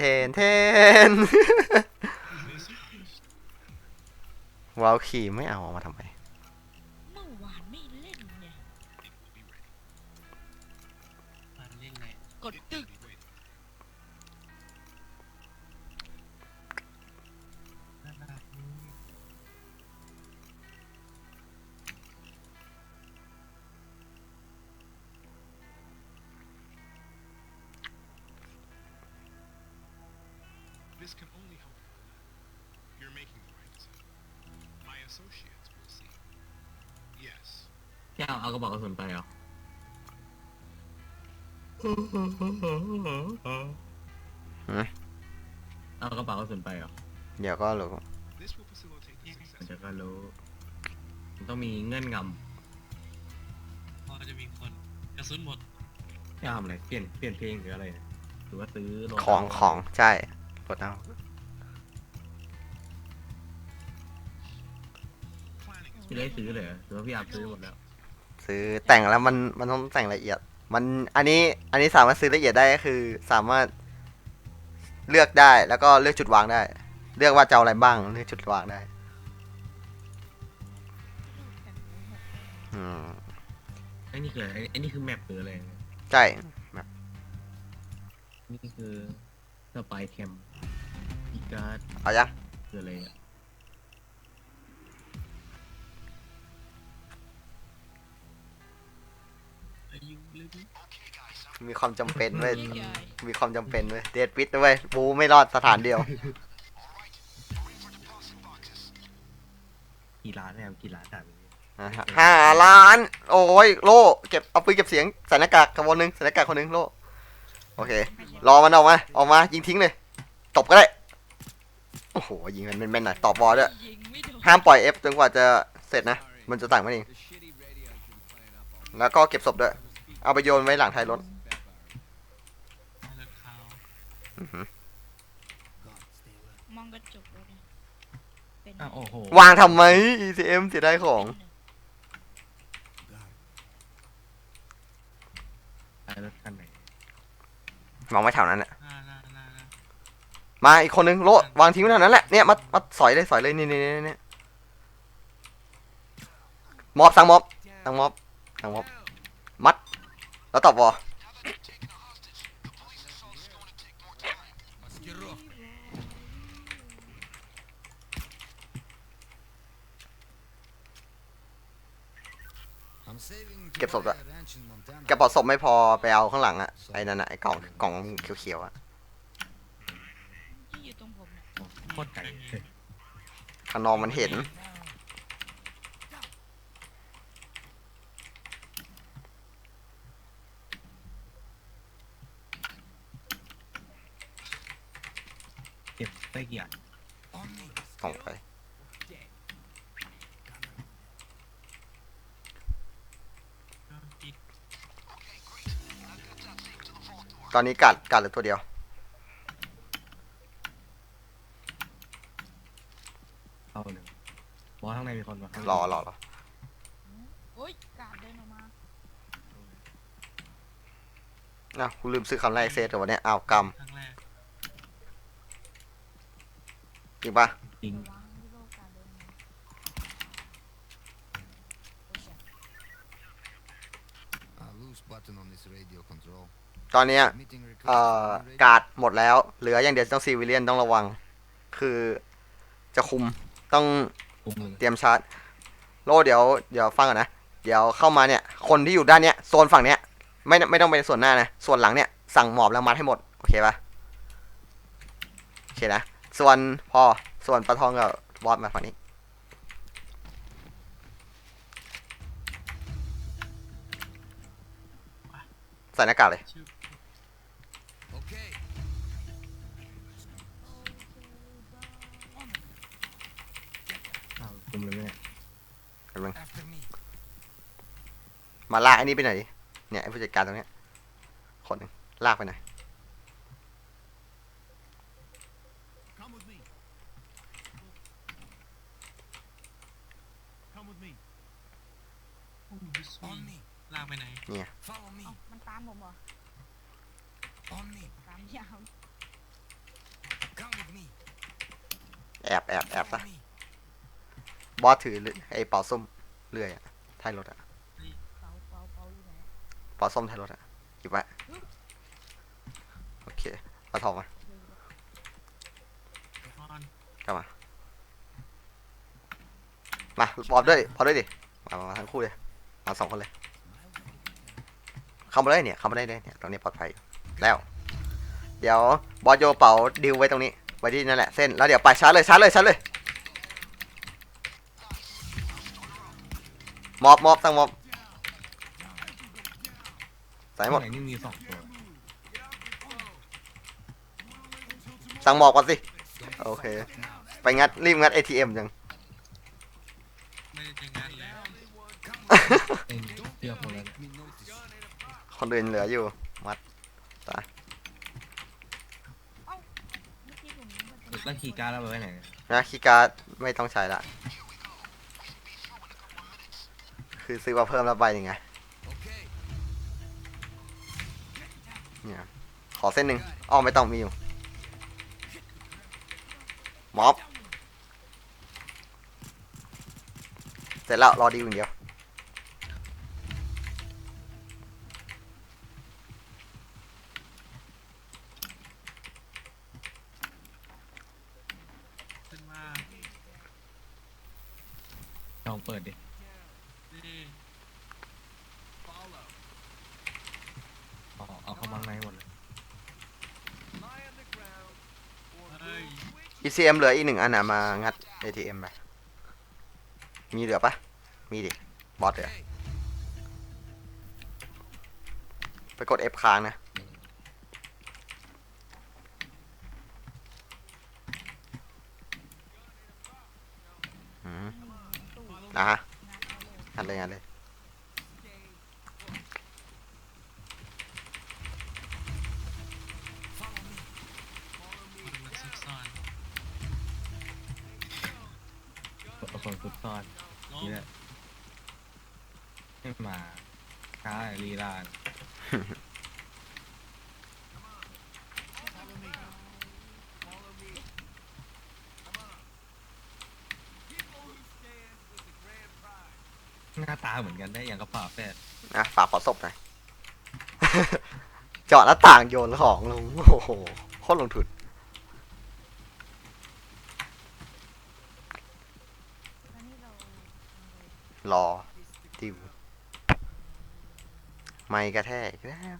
เทนเทนวาลคีไม่เอาออกมาทำไม This can only help you. You're making the right decision. My associates will see. Yes. พี่เอาเอากระบอกกระสุนไปเหรอหือเอากระเป๋ากระสุนไปเหรอ เดี๋ยวก็รู้ This will facilitate the มัน success จะ of ก็รู้มันต้องมีเงื่อนงพอจะมีคนกระสุนหมดำพี่เอาทำอะไร เปลี่ยน เปลี่ยนเพลงหรืออะไรเนี่ยหรือว่าซื้อโหลดของเาของใช่ กดเอา planning is พี่ได้ซื้อเลยเหรอหรือว่าพี่อาบซื้อหมดแล้ว ซื้อแต่งแล้วมันมันต้องแต่งละเอียด มันอันนี้อันนี้สามารถซื้อละเอียดได้ก็คือ สามารถเลือกได้แล้วก็เลือกจุดวางได้ เลือกว่าจะเอาอะไรบ้างเลือกจุดวางได้อืมไอ้นี่คืออะไรไอ้นี่คือแมปหรืออะไรเนี่ยใช่ นี่คือสปายแคม อีการ์ดเอายังคืออะไรอะอายุลืมมีความจำเป็นเว้ยยิ่งใหญ่มีความจำเป็นเว้ยเดดวิดนะเว้ยบูไม่รอดสถานเดียว กี่ล้านเนี่ยกี่ล้านถามจริงนะฮะห้าล้าน โอ้ยโลเก็บเอาปืนเก็บเสียงใส่หน้ากากคนหนึ่งใส่หน้ากากคนหนึ่งโลโอเค รอมันออกมาออกมายิงทิ้งเลยตบก็ได้ โอ้โห ยิงมันแม่นๆหน่อยตอบบอลด้วยยิงไม่โดนห้ามปล่อย F จนกว่าจะเสร็จนะ มันจะต่างมันเองแล้วก็เก็บศพด้วย เอาไปโยนไว้หลังท้ายรถเลิกข่าวอื้อหือมองกระจกแล้วเนี่ยเป็นอ้าวโอ้โหวางทำไม ECM เสียดายของไอ้รถคันไหนวางไว้แถวนั้นแหละน่าน่าน่าน่า มาอีกคนนึงโลวางทิ้งไว้แถวนั้นแหละเนี่ยมามาสอยเลยสอยเลยนี่นี่นี่นี่ม็อบสั่งม็อบสั่งม็อบสั่งม็อบมัด แล้วตอบวอเก็บศพด้วยกระเป๋าศพไม่พอไปเอาข้างหลังอะไอ้นั่นอะไอ้กล่องกล่องเขียวๆอะ ที่อยู่ตรงผมเนี่ย โค ตรไก่ข้างนอกมันเห็น เก็บได้กี่อันส่งไปก็อีกตอนนี้กัดกัดเหลือตัวเดียว เข้าหนึ่งบอสข้างในมีคนมาข้างใน รอรอรอ โอ๊ยกาดเดินออกมา นะกูลืมซื้อคำแรกเซตแต่วันเนี้ยอ้าวกครั้งแรกำจริงปะจริงวางที่โลกกาดเดินออกมาโอ้ย A loose button on this radio control. ตอนเนี้ย Meeting request เอ่อ on radio. การ์ดหมดแล้ว เหลืออย่างเดียวต้องซีวิเลียนต้องระวัง คือจะคุมต้องปุ่มหนึ่งเตรียมชาร์จ โลเดี๋ยวเดี๋ยวฟังก่อนนะ เดี๋ยวเข้ามาเนี่ย คนที่อยู่ด้านเนี้ยโซนฝั่งเนี้ย ไม่ไม่ต้องเป็นส่วนหน้านะ ส่วนหลังเนี่ย สั่งหมอบแล้วมัดให้หมด โอเคปะโอเคนะ ส่วนพอ ส่วนปลาทองกับบอสมาฝั่งนี้ ใส่หน้ากากเลยชื่อ Okay. อ้าวปุ่มเลยเนี่ย After me. มาลากไอ้นี่ไปหน่อยดิ เนี่ยไอ้ผู้จัดการตรงเนี้ยคนหนึ่งลากไปหน่อย Come with me. Come with me. โอ้ยสวย On me. ลากไปไหน Follow me. เอ้ามันตามผมเหรอ On me. ตามยาวแอบแอบแอบซะบอสถือไอ้เป่าส้มเลื่อยอะท้ายรถอะ เปาเปาเปาอยู่ไหน เป่าส้มท้ายรถอะหยิบไว้โอเคปลาทองมาออนเข้ามา มาบอสด้วยบอสด้วยดิ มามาทั้งคู่เลย มาสองคนเลยเข้ามาเลยเนี่ยเข้ามาได้เลยเนี่ยตรงนี้ปลอดภัยแล้ว เดี๋ยวบอสโยเป๋าดิวไว้ตรงนี้ ไว้ที่นั่นแหละเส้น แล้วเดี๋ยวไปชาร์จเลยชาร์จเลยชาร์จเลย มอบมอบตั้งมอบ ใส่หมด ข้างในนี่มีสองตัวสั่งหมอบก่อนสิ โอเค ไปงัดรีบงัด ATM จัง ไม่ได้จะงานแล้วเอ็นเชื่อคนแล้ว Me notice. คนอื่นเหลืออยู่ มัดเมื่อกี้ผมนึกว่าจะแล้วคีย์การ์ดเราไปไว้ไหนนะคีย์การ์ดไม่ต้องใช้ละ คือซื้อมาเพิ่มแล้วใบหนึ่งไง เนี่ยขอเส้นหนึ่งอ้อไม่ต้องมีอยู่ม็อบ เสร็จแล้ว รอดีอย่างเดียว ขึ้นมา ลองเปิดดิ นี่ Follow. เอาเอาเข้ามาข้างในหมดเลย Lie on the ground. Or เฮ้ย ECM เหลืออีกหนึ่งอันอะมางัด ATM ไปมีเหลือปะมีดิ บอสเหลือ ไปกด F ค้างนะอืมนะฮะงัดเลยงัดเลย เอาคนฟุตซอนล้มนี่แหละให้มาค้าลีลานหน้าตาเหมือนกันได้อย่างกระเป๋าแฟดนะฝากขอศพหน่อย เจาะหน้าต่างโยนของลงโอ้โหโคตรลงทุน แล้วนี่เรา รอดิวไม่กระแทกอีกแล้ว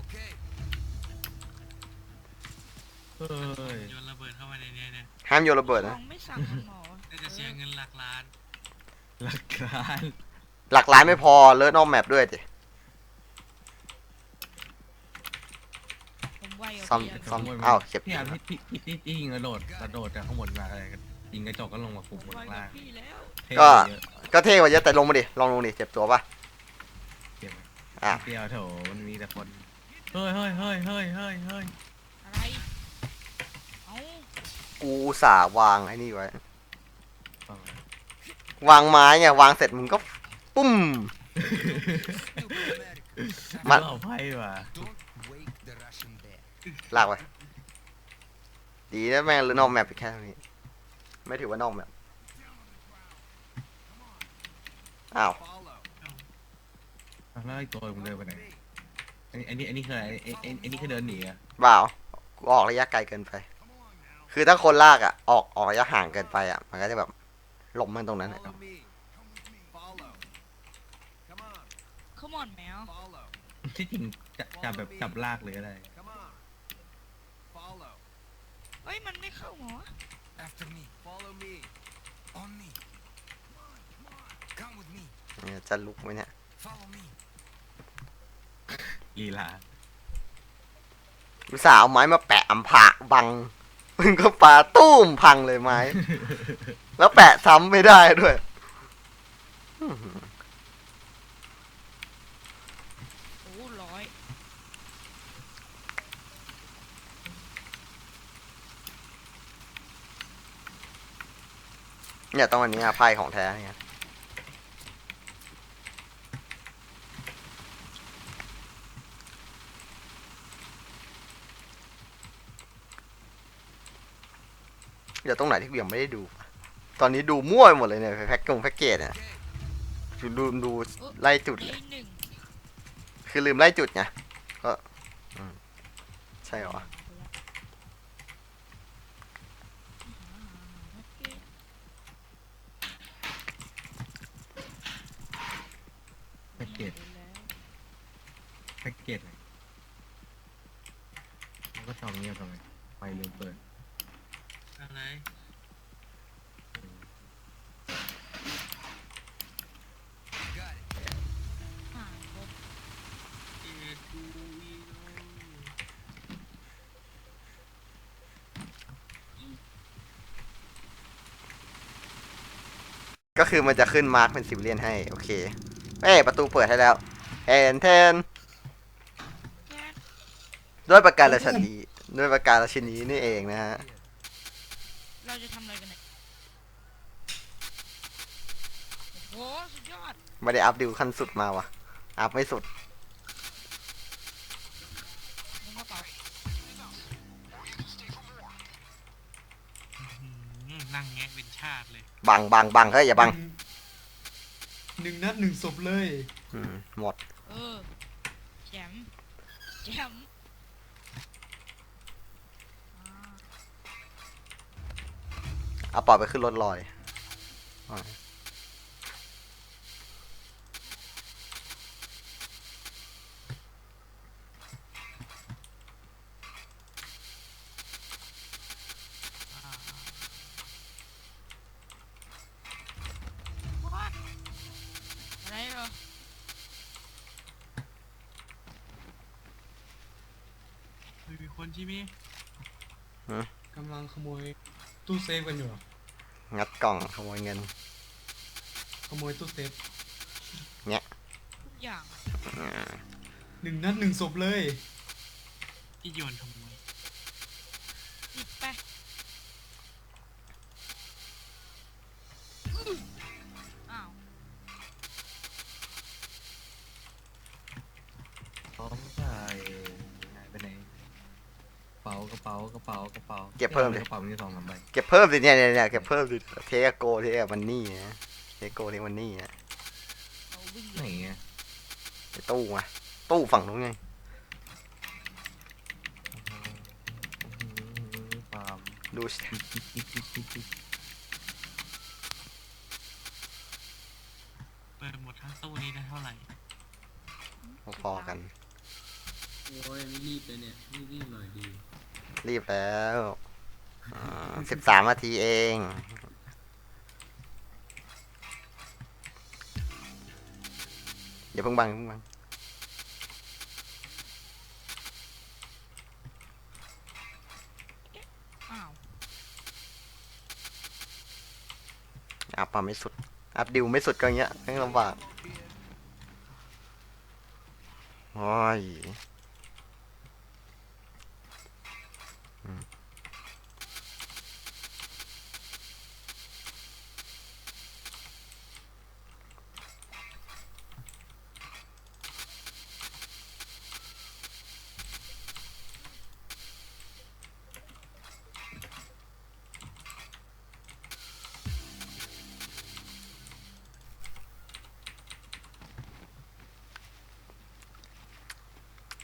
Okay. เฮ้ยโยนระเบิดเข้ามาในเนี้ยเนี่ยห้ามโยนระเบิดขนะองไม่สั่งมันหมอน่าจะเสียเงินหลักล้าน หลักการหลักล้านไม่พอเลิศนอกแมปด้วยดิ ผมไวกว่า ซ่อมพี่ะซ่อมอ้าวเก็บพี่อาร์มที่ที่ที่ที่ยิงกระโดดกระโดดจากข้างบนมาอะไรกันยิงกระจกก็ลงมาปุ่มบนไวข้างกว่าล่างพี่แล้วเท่ก็เยอะก็เท่กว่าเยอะแต่ลงมาดิลองลงดิเจ็บตัวปะเก็บไว้อะเดียวโถมันมีแต่คนเฮ้ยเฮ้ยเฮ้ยเฮ้ยเฮ้ยเฮ้ยอะไรเอ้ากูอุตสาห์วางไอ้นี่ไว้ เอาไว้วางไม้ไงวางเสร็จมึงก็ปุ้ม Stupid American. มัน เอาไพ่ว่ะ ลากไปดีนะแม่งนอกแมปไปแค่เท่านี้ ไม่ถือว่านอกแมปอ้าว Follow. เอาแล้วไอ้ตัวมึงเดินไปไหนอันนี้อันนี้อันนี้คืออะไรไอ้ไอ้ไอ้นี่คือเดินหนีอะบ่าวกูออกระยะไกลเกินไป คือถ้าคนลากอะ ออกออกระยะห่างเกินไปอะ มันก็จะแบบล้มมันตรงนั้นอะ Follow me. Follow. Come on. ขมอนแมว Follow. ที่จริงจะจับแบบจับลากเลยก็ได้ Come on. Follow. เฮ้ยมันไม่เข้าหมอ After me. Follow me. On me. Come with me. เนี่ยจะลุกไหมเนี่ย Follow me. ลีลาอุตส่าห์เอาไม้มาแปะอำผะบังมึงก็ปาตุ้มพังเลยไม้ แล้วแปะซ้ำไม่ได้ด้วยอื้อหือโอ้ร้อย เนี่ยต้องวันนี้อะไพ่ของแท้เนี่ยเดี๋ยวตรงไหนที่กูยังไม่ได้ดู ตอนนี้ดูมั่วหมดเลยเนี่ยแพ็กกงแพ็กเกจเนี่ยดูดูไล่จุดเลย คือลืมไล่จุดไงก็ใช่หรอ เกจแพ็กเกจเลยมันก็จองเงียบทำไมไฟลืมเปิดอะไร Got it. อ่าครบเอ็ดดูอีโนก็คือมันจะขึ้นมาร์กเป็นซิวเลียนให้ โอเค เอ้ยประตูเปิดให้แล้วแอนเทนแค่ด้วยประการราชนีด้วยประการราชนีนี่เองนะฮะเราจะทำอะไรกันเนี่ยโอ้โหสุดยอดไม่ได้อัพดิวขั้นสุดมาวะอัพไม่สุดลงกระเป๋าอื้อหือนั่งแงะเป็นชาติเลย บังบังบังเฮ้ยอย่าบัง หนึ่งนัดหนึ่งศพเลย อืมหมด เออแจมแจมอ่าเอาปล่อยไปขึ้นรถลอยอ่า อ่า What? อะไรเหรอ ไม่มีคนใช่ไหมกำลังขโมยตู้เซฟกันอยู่งัดกล่องขโมยเงิน ขโมยตู้เซฟทุกอย่างอะอ่าหนึ่งนัดหนึ่งศพเลยที่โยนขโม ป๋ากระเป๋าเก็บเพิ่มเลเลยยกระเป๋ามีสองสามใบเก็บเพิ่มสิเนี่ยเนี่ยเนี่ยเก็บเพิ่มสิเทโกเทมันนี่นะเทโกเทมันนี่นะเราวิ่งไหนเลยอะไอ้ตู้ไงตู้ฝั่งนู้นไงฟาร์มดูสิเปิดหมดทั้งตู้นี้ได้เท่าไหร่พอๆกัน โอ้ยไม่รีบเลยเนี่ยรีบๆหน่อยดี รีบแล้วสิบสามนาทีเอง อย่าเพิ่งบังอย่าเพิ่งบังอ้าวอัพมาไม่สุด อัพดิวไม่สุดก็อย่างเงี้ยแม่งลำบากโอ้ย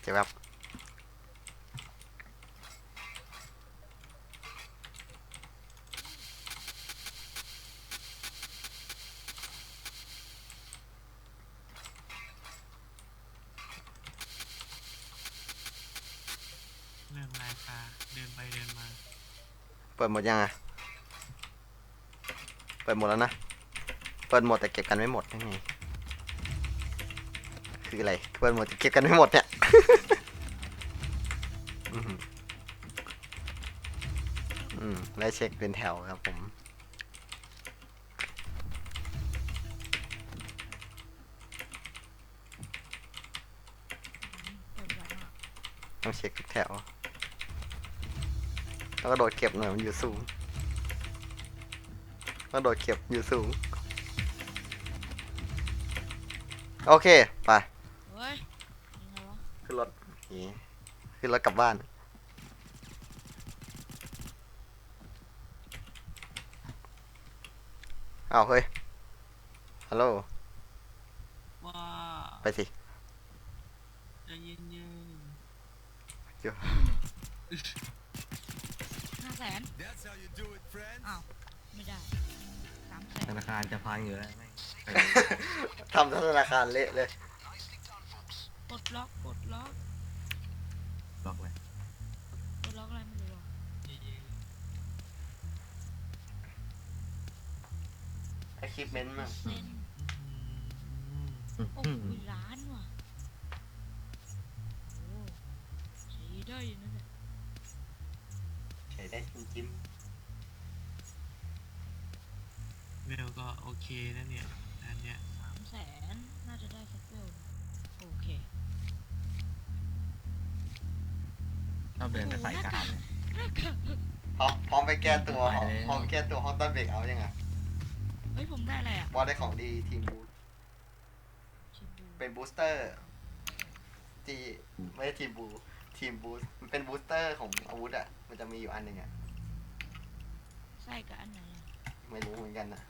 เจ็บครับเรื่องราคาเดินไปเดินมา เปิดหมดยังอะเปิดหมดแล้วนะ เปิดหมดแต่เก็บกันไม่หมดยังไง คืออะไรเปิดหมดแต่เก็บกันไม่หมดเนี่ยอืมอืมไล่เช็คเป็นแถวครับผมเปิดไว้มากต้องเช็คทุกแถวแล้วก็โดดเก็บหน่อยมันอยู่สูงก็โดดเก็บอยู่สูง โอเค ไป เฮ้ยยังไงวะ ขึ้นรถนี่ขึ้นรถกลับบ้านอ้าวเฮ้ย ฮัลโหลว้าไปสิใจเย็นห้าแสน That's how you do it, friends. อ้าว ไม่ได้สามแสนธนาคารจะพังอยู่แล้วแม่ง ทำธนาคารเละเลย ปลดล็อกปลดล็อกล็อกเลยปลดล็อกอะไรไม่รู้อะๆใจเย็นไอคลิปเมนต์มั่งเซ็นอืมโอ้โหล้านว่ะโอ้ใช้ได้อยู่นะเนี่ยใช้ได้จริงเมลก็โอเคนะเนี่ยอันเนี้ย ชอบเดินแต่สายกลางเลยพร้อมพร้อมไปแก้ตัวไปเลยพร้อมแก้ตัวห้องต้นเบรกเอายังไงเฮ้ยผมได้อะไรอะบอสได้ของดีทีมบูสชิมดูเป็นบูสเตอร์ทีไม่ใช่ทีมบูทีมบูสมันเป็นบูสเตอร์ของอาวุธอะ มันจะมีอยู่อันหนึ่งอะไส้กับอันไหนอะไม่รู้เหมือนกันนะ